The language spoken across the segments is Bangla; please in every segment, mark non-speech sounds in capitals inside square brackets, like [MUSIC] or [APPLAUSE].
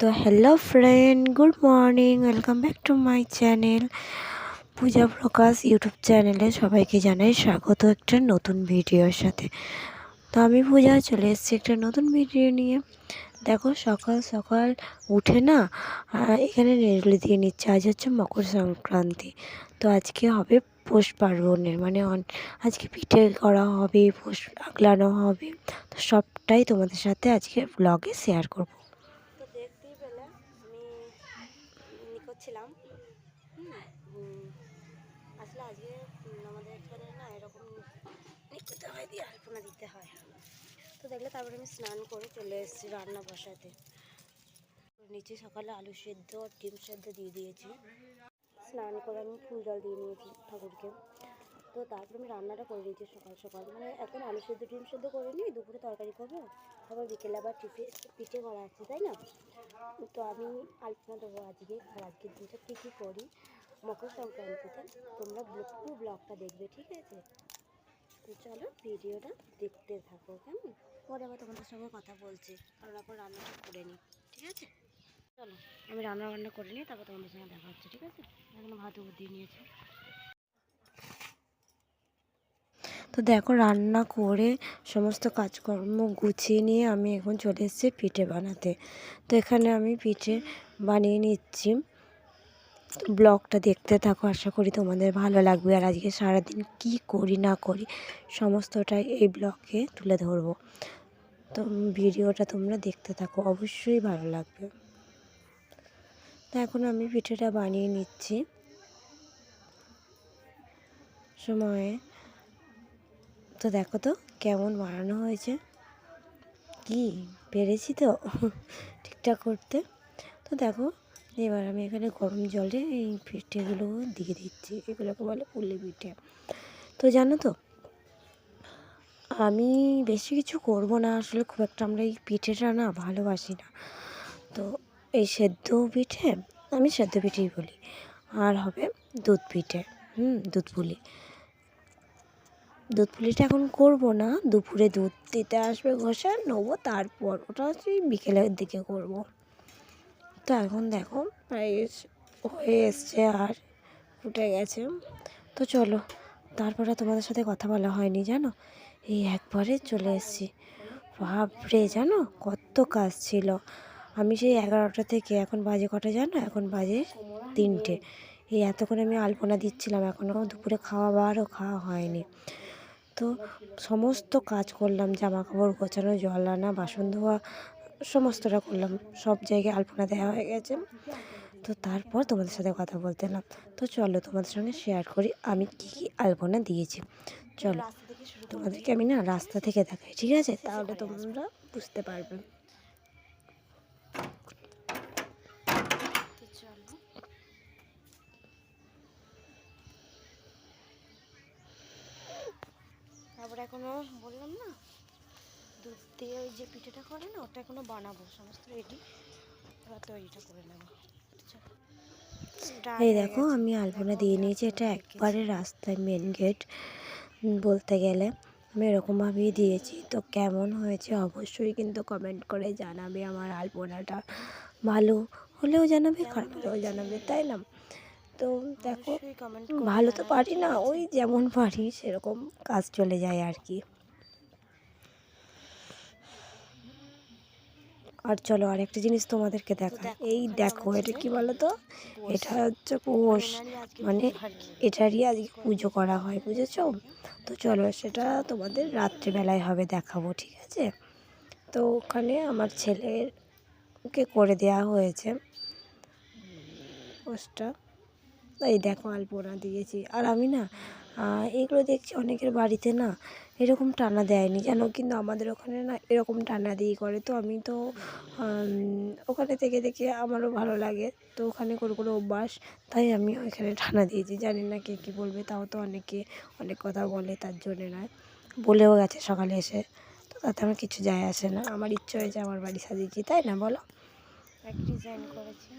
তো hello friend good morning welcome back to my channel Puja Prakash YouTube চ্যানেলে সবাইকে জানাই স্বাগত একটা নতুন ভিডিওর সাথে। তো আমি পূজা চলে এসেছি একটা নতুন ভিডিও নিয়ে। দেখো সকাল সকাল উঠে না এখানে নেড়ুলি দিয়ে নিচ্ছে। আজ হচ্ছে মকর সংক্রান্তি। তো আজকে হবে পৌষ পার্বণের মানে আজকে পিঠে করা হবে, পৌষ আগলানো হবে। তো সবটাই তোমাদের সাথে আজকে ব্লগে শেয়ার করব তো দেখতেই পেলে আমি ই করছিলাম হুম, উম, আসলে আজকে আমাদের এখানে না এরকম নিতে হয় দিয়ে আলপনা দিতে হয়। তো দেখলে তারপরে আমি স্নান করে চলে এসেছি রান্না বসাতে। নিচে সকালে আলু সেদ্ধ আর ডিম সেদ্ধ দিয়ে দিয়েছি। স্নান করে আমি ফুল জল দিয়ে নিয়েছি ঠাকুরকে। তো তারপরে আমি রান্নাটা করে নিয়েছি সকাল সকাল। মানে এখন আলু সেদ্ধ, ডিম সেদ্ধ করে নিই, দুপুরে তরকারি করব, তারপর বিকেলে আবার টিফি পিঠে করা আছে, তাই না? তো আমি আলপনা দেবো আজকে, আর আজকের দিনটা কী কী করি? মকর সংক্রান্তিতে তোমরা পুরো ব্লগটা দেখবে, ঠিক আছে? তো চলো ভিডিওটা দেখতে থাকো, কেমন? পরে আবার তোমাদের সঙ্গে কথা বলছি, কারণ এখন রান্নাটা করে নিই, ঠিক আছে? চলো, আমি রান্না বান্না করে নিই তারপর তোমাদের সঙ্গে দেখা হচ্ছে, ঠিক আছে? এখন ভাত দিয়ে নিয়েছি। তো দেখো, রান্না করে সমস্ত কাজকর্ম গুছিয়ে নিয়ে আমি এখন চলে এসেছি পিঠে বানাতে। তো এখানে আমি পিঠে বানিয়ে নিচ্ছি। ব্লগটা দেখতে থাকো, আশা করি তোমাদের ভালো লাগবে। আর আজকে সারাদিন কি করি, না করি, সমস্তটাই এই ব্লগে তুলে ধরবো। তো ভিডিওটা তোমরা দেখতে থাকো, অবশ্যই ভালো লাগবে। তো এখন আমি পিঠেটা বানিয়ে নিচ্ছি। সময়ে। তো দেখো তো কেমন বানানো হয়েছে। কি, পেরেছি তো? [LAUGHS] ঠিকঠাক করতে। তো দেখো এবার আমি এখানে গরম জলে এই পিঠেগুলো দিয়ে দিচ্ছি, এগুলোকে বলে পুলি পিঠে। তো জানো তো, আমি বেশি কিছু করব না, আসলে খুব একটা আমরা এই পিঠেটা না ভালোবাসি না। তো এই সেদ্ধ পিঠে আমি সেদ্ধ পিঠেই বলি, আর হবে দুধ পিঠে, হুম, দুধ পুলি। দুধ পুলিটা এখন করব না, দুপুরে দুধ দিতে আসবে ঘষে, নেব তারপর। ওটা হচ্ছে বিকেলের দিকে করব। তো এখন দেখো প্রায় হয়ে এসছে আর ফুটে গেছে। তো চলো, তারপরে তোমাদের সাথে কথা বলা হয়নি, জানো? এই একবারে চলে এসেছি। বাপরে, জানো? কত কাজ ছিল। আমি সেই এগারোটা থেকে, এখন বাজে কটা জানো? এখন বাজে তিনটে। এই এতক্ষণ আমি আলপনা দিচ্ছিলাম এখনও দুপুরে খাওয়া বারও খাওয়া হয়নি। তো সমস্ত কাজ করলাম জামা কাপড় গোছানো, জল আনা, বাসন ধোয়া সমস্তটা করলাম। সব জায়গায় আলপনা দেওয়া হয়ে গেছে। তো তারপর তোমাদের সাথে কথা বলতে এলাম। তো চলো তোমাদের সঙ্গে শেয়ার করি আমি কী কী আলপনা দিয়েছি। চলো তোমাদেরকে আমি না রাস্তা থেকে দেখাই, ঠিক আছে? তাহলে তোমরা বুঝতে পারবে। এখনও বললাম না? দুধ দিয়ে ওই যে পিঠেটা করে না ওটা এখনও বানাবো। সমস্ত রেডি এবার তৈরিটা করে নেব। এই দেখো আমি আলপনা দিয়ে নিয়েছি। এটা একবারে রাস্তায় মেন গেট বলতে গেলে। আমি এরকমভাবেই দিয়েছি। তো কেমন হয়েছে অবশ্যই কিন্তু কমেন্ট করে জানাবে আমার আলপনাটা। ভালো হলেও জানাবে খারাপ হলেও জানাবে তাই না? তো দেখো ভালো তো পারি না ওই যেমন পারি সেরকম কাজ চলে যায় আর কি। আর চলো আর একটা জিনিস তোমাদেরকে দেখা এই দেখো এটা কি বলো তো এটা হচ্ছে পোষ মানে এটারই আজকে পুজো করা হয় বুঝেছ? তো চলো সেটা তোমাদের রাত্রিবেলায় হবে দেখাবো ঠিক আছে? তো ওখানে আমার ছেলেরকে করে দেওয়া হয়েছে। পোস্টটা। এই দেখো আলপনা দিয়েছি। আর আমি না এগুলো দেখছি অনেকের বাড়িতে না এরকম টানা দেয়নি। যেন কিন্তু আমাদের ওখানে না এরকম টানা দিয়ে করে। তো আমি তো ওখানে থেকে দেখে আমারও ভালো লাগে। তো ওখানে কোনো কোনো অভ্যাস, তাই আমি ওইখানে টানা দিয়েছি। জানি না কে কী বলবে, তাও তো অনেকে অনেক কথা বলে, তার জন্যে নয়। বলেও গেছে সকালে এসে। তো তাতে আমার কিছু যায় আসে না। আমার ইচ্ছে হয়েছে আমার বাড়ি সাজিয়েছি তাই না বলো? এক ডিজাইন করেছি।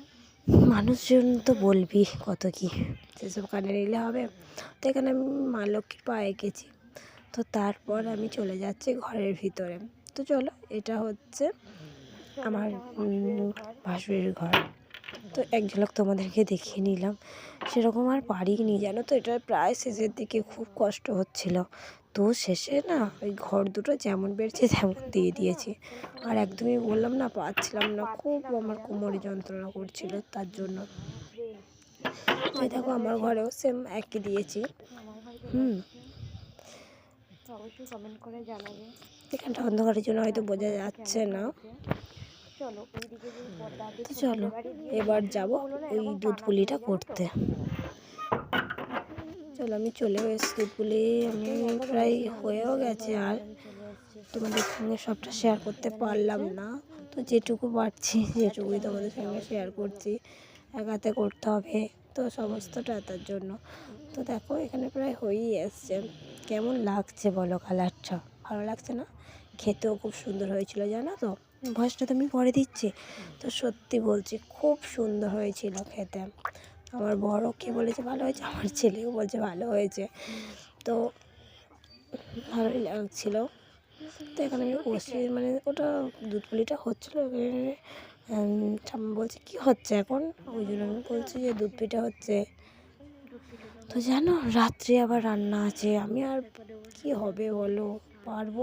মানুষজন তো বলবি কত কি, সেসব কানে নিলে হবে। তো এখানে আমি মা লক্ষ্মীর পা এঁকেছি তো তারপর আমি চলে যাচ্ছি ঘরের ভিতরে। তো চলো, এটা হচ্ছে আমার ভাসুরের ঘর। তো এক ঝলক তোমাদেরকে দেখিয়ে নিলাম। সেরকম আর পারিনি, জানো তো? এটা প্রায় শেষের দিকে খুব কষ্ট হচ্ছিল। তো শেষে না ওই ঘর দুটো যেমন বেড়েছে তেমন দিয়ে দিয়েছি। আর একদমই বললাম না, পাচ্ছিলাম না, খুব আমার কোমরে যন্ত্রণা করছিল তার জন্য। তো এই দেখো আমার ঘরেও সেম একই দিয়েছি। হুম। এখানটা অন্ধকারের জন্য হয়তো বোঝা যাচ্ছে না। চলো, এবার যাব ওই দুধ পুলিটা করতে। চলো আমি চলেও এসেছি। পুলি, আমি প্রায় হয়েও গেছে আর তোমাদের সঙ্গে সবটা শেয়ার করতে পারলাম না। তো যেটুকু পারছি, যেটুকুই তোমাদের সঙ্গে শেয়ার করছি একাতে করতে হবে তো সমস্তটা তার জন্য। তো দেখো, এখানে প্রায় হয়েই এসছে। কেমন লাগছে বলো কালারটা ভালো লাগছে না? খেতেও খুব সুন্দর হয়েছিল, জানো তো? ভয়েসটা তো আমি পরে দিচ্ছি। তো সত্যি বলছি, খুব সুন্দর হয়েছিল খেতে। আমার বড় কে বলেছে ভালো হয়েছে? আমার ছেলেও বলছে ভালো হয়েছে। তো ভালোই লাগছিল। তো এখানে আমি বসে মানে ওটা দুধ পুলিটা হচ্ছিল বলছে, কি হচ্ছে এখন? ওই জন্য আমি বলছি যে, দুধ পিঠা হচ্ছে। তো জানো, রাত্রে আবার রান্না আছে। আমি আর কি হবে বলো? পারব?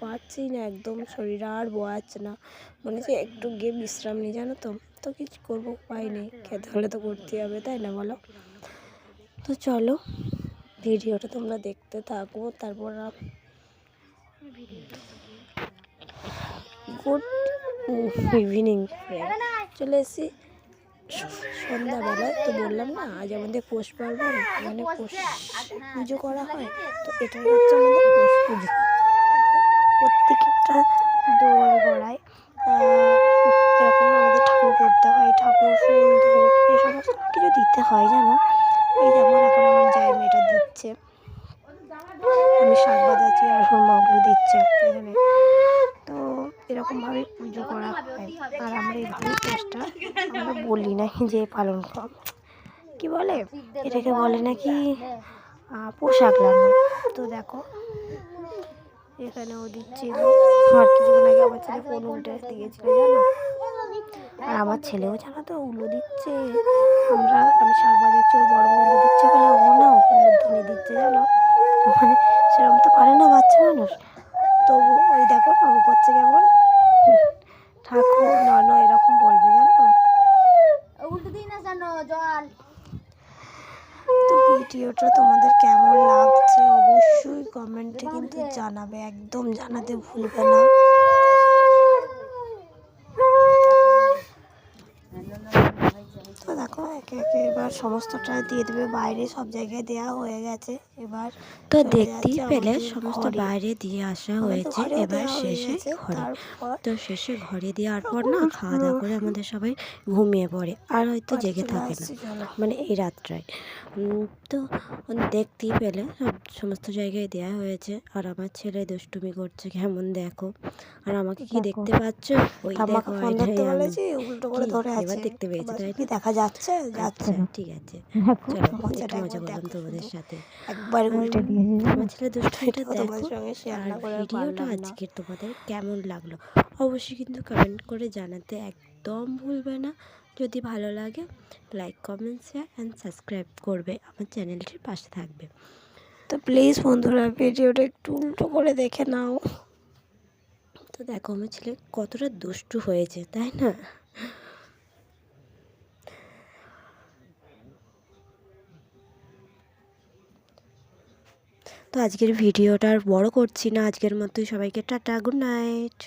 পারছি না একদম। শরীর আর বোয়াচ্ছে না। মনে হচ্ছে একটু গিয়ে বিশ্রাম নিই, জানো তো? তো কিছু করব, উপায় নেই। খেতে হলে তো করতেই হবে, তাই না বলো? তো চলো, ভিডিওটা তোমরা দেখতে থাকো, তারপর গুড ইভিনিং চলে এসেছি সন্ধ্যাবেলায়। তো বললাম না, আজ আমাদের পৌষ পার্বণ মানে পৌষ পুজো করা হয়। তো এটা হচ্ছে আমাদের পৌষ পুজো প্রত্যেকটা দোয়ার গড়ায় এরকম আমাদের ঠাকুর করতে হয় ঠাকুর ফুল ধূপ এই সমস্ত কিছু দিতে হয় জানো এই যেমন এখন আমার জাই মেয়েটা দিচ্ছে আমি শাক বাজাচ্ছি আর ওর মাগুলো দিচ্ছে এখানে তো এরকমভাবে পুজো করা হয়। আর আমরা এইভাবেই চেষ্টা, আমরা বলি নাকি যে পালন কি বলে? এটাকে বলে নাকি পোশাক লাগানো তো দেখো, এখানে ও দিচ্ছিল আর কিছুক্ষণ আগে আমার ছেলে ফোন উল্টে দিয়েছিল, জানো? আর আমার ছেলেও জানো তো উলো দিচ্ছে। আমরা, আমি শাক বাজাচ্ছি ওর বড় উলো দিচ্ছে বলে, ও না উলোর ধ্বনি দিচ্ছে, জানো? মানে সেরকম তো পারে না বাচ্চা মানুষ। তবু ওই দেখো নম করছে কেমন নন এরকম বলবে জানো? উল্টো দিই না জানো জল। তো ভিডিওটা তোমাদের কেমন লাগছে অবশ্যই কমেন্টে কিন্তু জানাবে একদম জানাতে ভুলবে না। একে একে এবার সমস্তটা দিয়ে দেবে। বাইরে সব জায়গায় দেওয়া হয়ে গেছে। এবার তো দেখতেই পেলে সমস্ত বাইরে দিয়ে আসা হয়েছে। এবার শেষে ঘরে। তো শেষে ঘরে দেওয়ার পর না [LAUGHS] খাওয়া দাওয়া করে আমাদের সবাই ঘুমিয়ে পড়ে। আর হয়তো জেগে থাকে না। মানে এই রাতটায় উম, তো দেখতেই পেলে সব সমস্ত জায়গায় দেওয়া হয়েছে। আর আমার ছেলে দুষ্টুমি করছে কেমন দেখো। আর আমাকে কি দেখতে পাচ্ছ? ওই দেখো এবার দেখতে পেয়েছ, তাই দেখা যাচ্ছে? আচ্ছা, ঠিক আছে। চলো মজাটা মজা করলাম তোমাদের সাথে। একবার আমার ছেলে দুষ্টুমিটা দেখো। শেয়ার আর ভিডিওটা আজকে তোমাদের কেমন লাগল? অবশ্যই কিন্তু কমেন্ট করে জানাতে একদম ভুলবে না। যদি ভালো লাগে like comment share and subscribe করবে। আমার চ্যানেলটির পাশে থাকবে। তো প্লিজ বন্ধুরা ভিডিওটা একটু উল্টো করে দেখে নাও। তো দেখো আমার ছেলে কতটা দুষ্টু হয়েছে তাই না? তো আজকের ভিডিওটা আর বড় করছি না। আজকের মতোই সবাইকে টাটা গুড নাইট